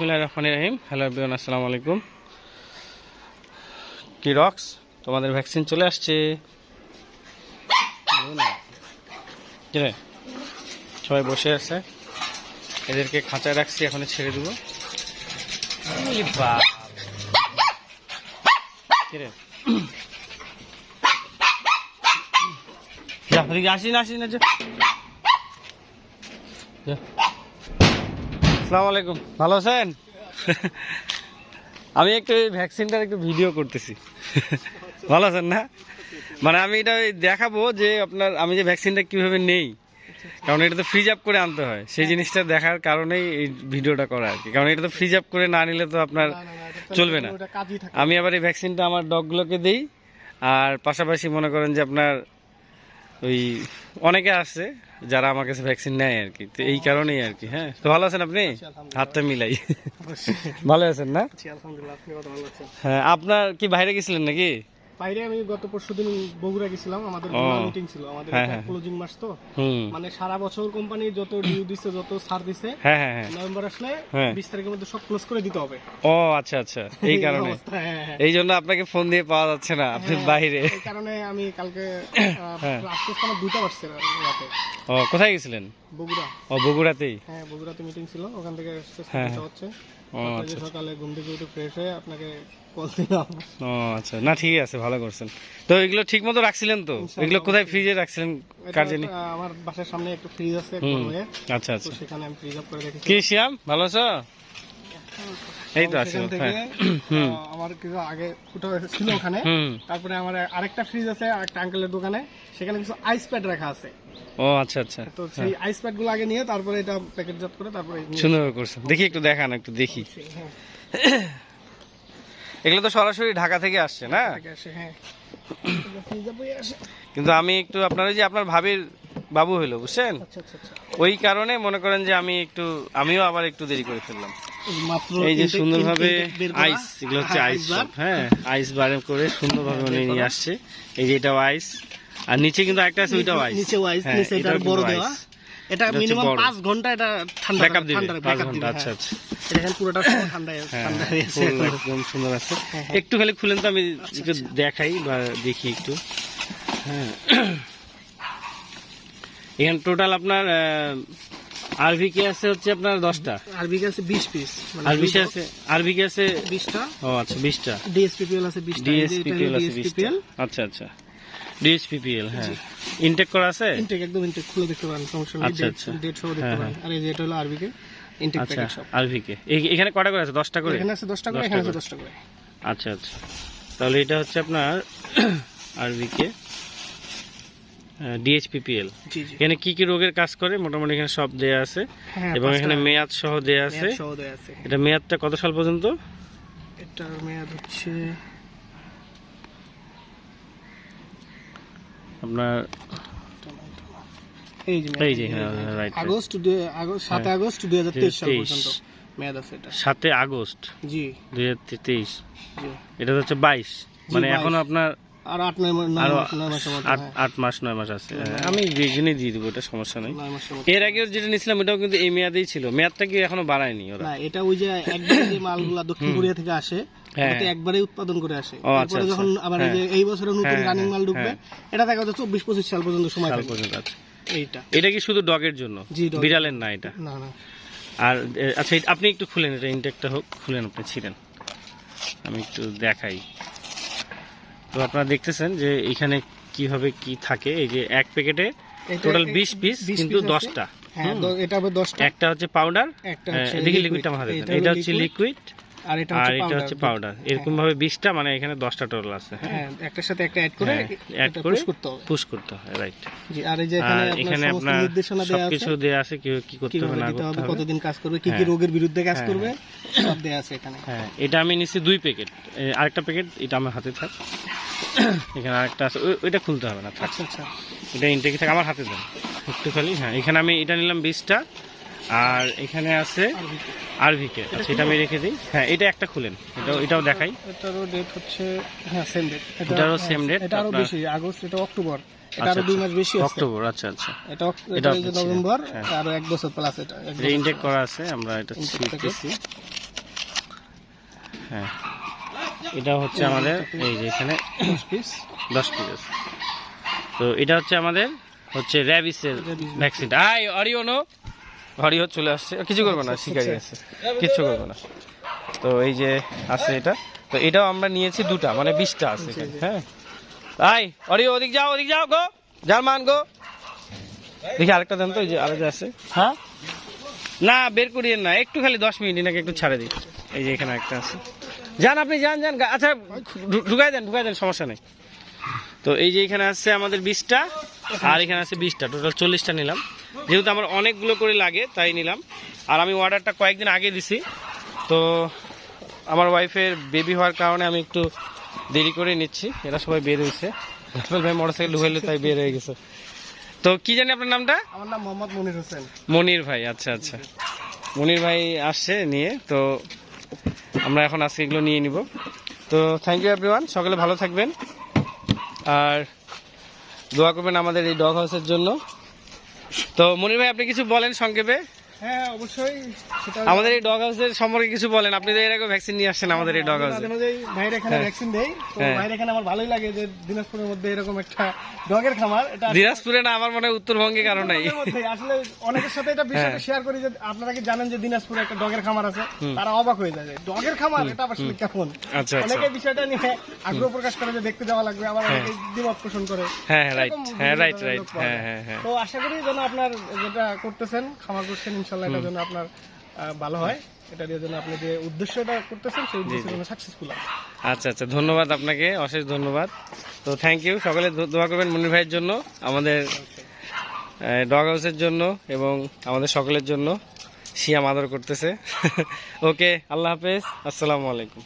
বিসমিল্লাহ রহমান রহিম। Hello everyone আসসালামু আলাইকুম। কি রক্স তোমাদের ভ্যাকসিন চলে আসছে? সবাই বসে আছে। এদেরকে খাঁচায় রাখছি এখন ছেড়ে দেবো। আসিস না আসিস না যা। আসসালামু আলাইকুম। ভালো আছেন? আমি একটু এই ভ্যাকসিনটার একটু ভিডিও করতেছি। ভালো আছেন না? মানে আমি এটা ওই দেখাবো যে আপনার আমি যে ভ্যাকসিনটা কীভাবে নেই। কারণ এটা তো ফ্রিজ আপ করে আনতে হয়। সেই জিনিসটা দেখার কারণেই এই ভিডিওটা করা আর কি। কারণ এটা তো ফ্রিজ আপ করে না নিলে তো আপনার চলবে না। আমি আবার এই ভ্যাকসিনটা আমার ডগগুলোকে দিই। আর পাশাপাশি মনে করেন যে আপনার ওই অনেকে আছে যারা আমার কাছে ভ্যাকসিন নেয় আর কি। তো এই কারণেই আর কি হ্যাঁ। তো ভালো আছেন আপনি? হাতটা মিলাই। ভালো আছেন না? হ্যাঁ আপনার কি বাইরে গেছিলেন নাকি? বাইরে আমি গত পরশু দিন বগুড়া গেছিলাম আমাদের মিটিং ছিল আমাদের হ্যাঁ, হ্যাঁ। ক্লোজিং মাস তো। মানে সারা বছর কোম্পানি যত ডিউ দিচ্ছে যত ছাড় দিছে হ্যাঁ হ্যাঁ হ্যাঁ। নভেম্বর আসলে হ্যাঁ। বিশ তারিখের মধ্যে সব ক্লোজ করে দিতে হবে। ও আচ্ছা আচ্ছা। এই কারণে। হ্যাঁ, হ্যাঁ। এই জন্য আপনাকে ফোন দিয়ে পাওয়া যাচ্ছে না আপনি হ্যাঁ, বাইরে। এই কারণে আমি কালকে হ্যাঁ। আজকে আমার দুইটা বাজছে রাতে। ও কোথায় গেছিলেন? বগুড়া। ও বগুড়াতেই? হ্যাঁ বগুড়াতে মিটিং ছিল ওখান থেকে হ্যাঁ, হ্যাঁ। হচ্ছে। আচ্ছা যে সকালে ঘুম থেকে উঠে ফ্রেশ হয়ে আপনাকে কল দিলাম। ও আচ্ছা। না ঠিক আছে ভালো করছেন। তো এগুলো ঠিক মতো রাখছিলেন তো? এগুলো কোথায় ফ্রিজে রাখছিলেন? কার জানি? আমার বাসার সামনে একটু ফ্রিজ আছে আচ্ছা আচ্ছা। সেখানে আমি ফ্রিজ আপ করে রেখেছি কি শ্যাম ভালো আছো? এই তো আছি হ্যাঁ। আমার কিছু আগে ফুটো ছিল ওখানে। তারপরে আমার আরেকটা ফ্রিজ আছে একটা আঙ্কেলের দোকানে। সেখানে কিছু আইস প্যাড রাখা আছে। ও আচ্ছা আচ্ছা। তো সেই আইস প্যাডগুলো আগে নিয়ে তারপরে এটা প্যাকেটজাত করে তারপরে সুন্দর করছেন দেখি একটু দেখান একটু দেখি। হ্যাঁ, এগুলো তো সরাসরি ঢাকা থেকে আসছে না? হ্যাঁ হয়ে। কিন্তু আমি একটু আপনার যে আপনার ভাবির বাবু হইল বুঝছেন? আচ্ছা আচ্ছা আচ্ছা। ওই কারণে মনে করেন যে আমি একটু আমিও আবার একটু দেরি করে ফেললাম। এই যে সুন্দরভাবে। আইস এগুলো হচ্ছে হ্যাঁ, আইস। হ্যাঁ আইস বারে করে সুন্দরভাবে উনি নিয়ে আসছে। এই যে এটাও আইস আর নিচে কিন্তু একটা আছে ওইটাও আইস নিচেও আইস হ্যাঁ, নিচে এটা বড় দেওয়া। এটা মিনিমাম বড়। পাঁচ ঘণ্টা এটা ঠান্ডা ব্যাকআপ দিবে ঠান্ডা পাঁচ ব্যাকআপ ঘণ্টা আচ্ছা হ্যাঁ। আচ্ছা। এটা এখন পুরোটা ঠান্ডা হ্যাঁ ঠান্ডা হয়ে আছে ফুল একদম সুন্দর আছে। হ্যাঁ, হ্যাঁ। একটু খালি খুলেন তো আমি একটু দেখাই বা দেখি একটু। হ্যাঁ। এখানে টোটাল আপনার আরভিকে আছে হচ্ছে আপনার দশটা? আরবিকে আছে বিশ পিস আরবিকে আছে আরভিকে আছে বিশটা। ও আচ্ছা বিশটা। ডিএসপিপিএল আছে বিশটা ডিএসপিপিএল আছে বিশটা। আচ্ছা আচ্ছা। ডিএসপিপিএল হ্যাঁ। ইনটেক করা আছে? ইনটেক একদম ইনটেক খুলে দেখতে পারেন সমস্যা নেই আচ্ছা, ডেট আচ্ছা। ডেট সহ দেখতে হ্যাঁ, পারেন। আর এই যে এটা হলো আরবিকে ইনটেক আচ্ছা প্যাকেট সব আরভিকে এখানে কটা করে আছে? করে? এখানে আছে করে এখানে আছে করে। আচ্ছা আচ্ছা। তাহলে এটা হচ্ছে আপনার আরভিকে ডিএইচপিপিএল এখানে কি কি রোগের কাজ করে? মোটামুটি এখানে সব দেয়া আছে। হ্যাঁ এবং এখানে মেয়াদ সহ দেয়া আছে। মেয়াদ সহ দেয়া আছে। এটা মেয়াদটা কত সাল পর্যন্ত? এটার মেয়াদ হচ্ছে আপনার এই যে হ্যাঁ রাইট আগস্ট আগস্ট সাত আগস্ট দুই হাজার তেইশ সাল পর্যন্ত মেয়াদ আছে এটা। সাতে আগস্ট জি। দুই হাজার তেইশ। এটা হচ্ছে বাইশ। মানে 22 এখনও আপনার আর আট নয় মাস- নয় মাস- নয় আট হ্যাঁ। মাস নয় মাস আছে। হ্যাঁ, আমি দিয়ে দিব এটা সমস্যা নেই। এর আগেও যেটা নিয়েছিলাম এটাও কিন্তু এই মেয়াদেই ছিল। মেয়াদটা কি এখনও বাড়ায়নি ওরা? এটা ওই যে একবারে যে মালগুলা দক্ষিণ কোরিয়া থেকে আসে হ্যাঁ। উৎপাদন করে আসে। আচ্ছা, তারপরে যখন আচ্ছা। আবার এই যে এই বছরে নতুন হ্যাঁ, রানিং হ্যাঁ, মাল ঢুকবে এটা দেখা যাচ্ছে চব্বিশ পঁচিশ সাল পর্যন্ত সময় পর্যন্ত আছে। এইটা। এটা কি শুধু ডগের জন্য? বিড়ালের না এটা? না না। আর আচ্ছা আপনি একটু খুলেন এটা ইনটেকটা হোক। খুলেন আপনি ছিলেন। আমি একটু দেখাই। তো আপনারা দেখতেছেন যে এখানে কীভাবে কি থাকে। এই যে এক প্যাকেটে টোটাল বিশ পিস কিন্তু দশটা। হ্যাঁ এটা হবে দশটা। একটা হচ্ছে পাউডার একটা। লিকুইডটা এটা হচ্ছে লিকুইড আর এটা হচ্ছে এটা হচ্ছে পাউডার এরকম ভাবে বিশটা মানে এখানে দশটা টোটাল আছে হ্যাঁ? হ্যাঁ একটার সাথে একটা অ্যাড করে অ্যাড করে push করতে হবে। পুশ করতে হয় রাইট জি আর এই যে এখানে আপনার নির্দেশনা দেওয়া আছে সবকিছু দেয়া আছে কি কি করতে হবে না করতে হবে কতদিন কাজ করবে কি কি হ্যাঁ। রোগের বিরুদ্ধে কাজ হ্যাঁ, করবে সব দেয়া আছে এখানে। হ্যাঁ এটা আমি নিচ্ছি দুই প্যাকেট আরেকটা প্যাকেট এটা আমার হাতে থাক। এখানে আরেকটা আছে ওইটা খুলতে হবে না আচ্ছা আচ্ছা। এটা ইনটেকে থাকে আমার হাতে দেন একটু খালি হ্যাঁ এখানে আমি এটা নিলাম বিশটা আর এখানে আছে। আরভিকে। আচ্ছা এটা আমি রেখে দিই। হ্যাঁ এটা একটা খুলেন। এটাও এটাও দেখাই। এটারও ডেট হচ্ছে হ্যাঁ সেম ডেট এটারও same date, এটা আরও বেশি। আগস্ট এটা অক্টোবর। এটা আচ্ছা, আরও দুই আচ্ছা। মাস বেশি আছে। অক্টোবর আচ্ছা আচ্ছা। এটা এটা এটা নভেম্বর হ্যাঁ। আরও এক বছর প্লাস এটা। এটা ইনটেক করা আছে আমরা এটা Intake ছিটতেছি। হ্যাঁ। এটা হচ্ছে আমাদের এই যে এখানে পিস দশ পিস তো এটা হচ্ছে আমাদের হচ্ছে র্যাবিসের ভ্যাকসিন আই অরিওনো অরিও চলে আসছে। কিছু করবে না শিকারি আছে। কিচ্ছু করবে না। তো এই যে আছে এটা। তো এটাও আমরা নিয়েছি দুটা মানে বিশটা আছে হ্যাঁ। আই অরিও ওদিক যাও ওদিক যাও গো। জার্মান গো। দেখি আরেকটা দেন তো এই যে আরেকটা আছে। হ্যাঁ? না বের করিয়েন না একটু খালি দশ মিনিট নাকি একটু ছাড়ে দিই। এই যে এখানে একটা আছে। যান আপনি যান যান আচ্ছা ঢুকাই দেন ঢুকাই দেন সমস্যা নেই। তো এই যে এখানে আসছে আমাদের বিশটা। আর এখানে আছে বিশটা টোটাল চল্লিশটা নিলাম। যেহেতু আমার অনেকগুলো করে লাগে তাই নিলাম। আর আমি অর্ডারটা কয়েকদিন আগে দিছি। তো আমার ওয়াইফের বেবি হওয়ার কারণে আমি একটু দেরি করে নিচ্ছি। এরা সবাই বের হয়েছে। ভাই মোটরসাইকেল ঢুকাইলো তাই বের হয়ে গেছে। তো কি জানি আপনার নামটা? আমার নাম মোহাম্মদ মনির হোসেন। মনির ভাই আচ্ছা আচ্ছা। মনির ভাই আসছে নিয়ে তো আমরা এখন আজকে এগুলো নিয়ে নিব। তো থ্যাংক ইউ এভরিওয়ান সকলে ভালো থাকবেন। আর দোয়া করবেন আমাদের এই ডগ হাউসের জন্য। তো মনির ভাই আপনি কিছু বলেন সংক্ষেপে? হ্যাঁ অবশ্যই। আমাদের এই ডগ হাউসের সম্পর্কে কিছু বলেন। আপনি তো এর আগে ভ্যাকসিন নিয়ে আসছেন আমাদের এই ডগ হাউসে মাঝে ভাইয়ের এখানে হ্যাঁ। ভ্যাকসিন দেই। তো হ্যাঁ। ভাইয়ের এখানে আমার ভালোই লাগে যে দিনাজপুরের মধ্যে এরকম একটা ডগের খামার। এটা দিনাজপুরে না আমার মনে হয় উত্তরবঙ্গে কারও নাই। আসলে অনেকের সাথে এটা বিষয়টা হ্যাঁ। শেয়ার করি যে আপনারা কি জানেন যে দিনাজপুরে একটা ডগের খামার আছে? তারা অবাক হয়ে যায় ডগের খামার এটা আসলে কেমন? আচ্ছা আচ্ছা। অনেকে বিষয়টা নিয়ে আগ্রহ প্রকাশ করে যে দেখতে যাওয়া লাগবে আবার অনেকে দ্বিমত পোষণ করে। হ্যাঁ হ্যাঁ রাইট হ্যাঁ রাইট রাইট হ্যাঁ। হ্যাঁ হ্যাঁ। তো আশা করি যেন আপনার যেটা করতেছেন খামার করছেন ইনশাল্লাহ এটা যেন আপনার ভালো হয়। এটা দিয়ে যেন আপনি যে উদ্দেশ্যটা করতেছেন সেই উদ্দেশ্য যেন সাকসেসফুল হয়। আচ্ছা আচ্ছা ধন্যবাদ আপনাকে অশেষ ধন্যবাদ। তো থ্যাংক ইউ সকলে দোয়া করবেন মনির ভাইয়ের জন্য আমাদের ডগ হাউসের জন্য এবং আমাদের সকলের জন্য। শিয়াম আদর করতেছে। ওকে আল্লাহ হাফেজ আসসালামু আলাইকুম।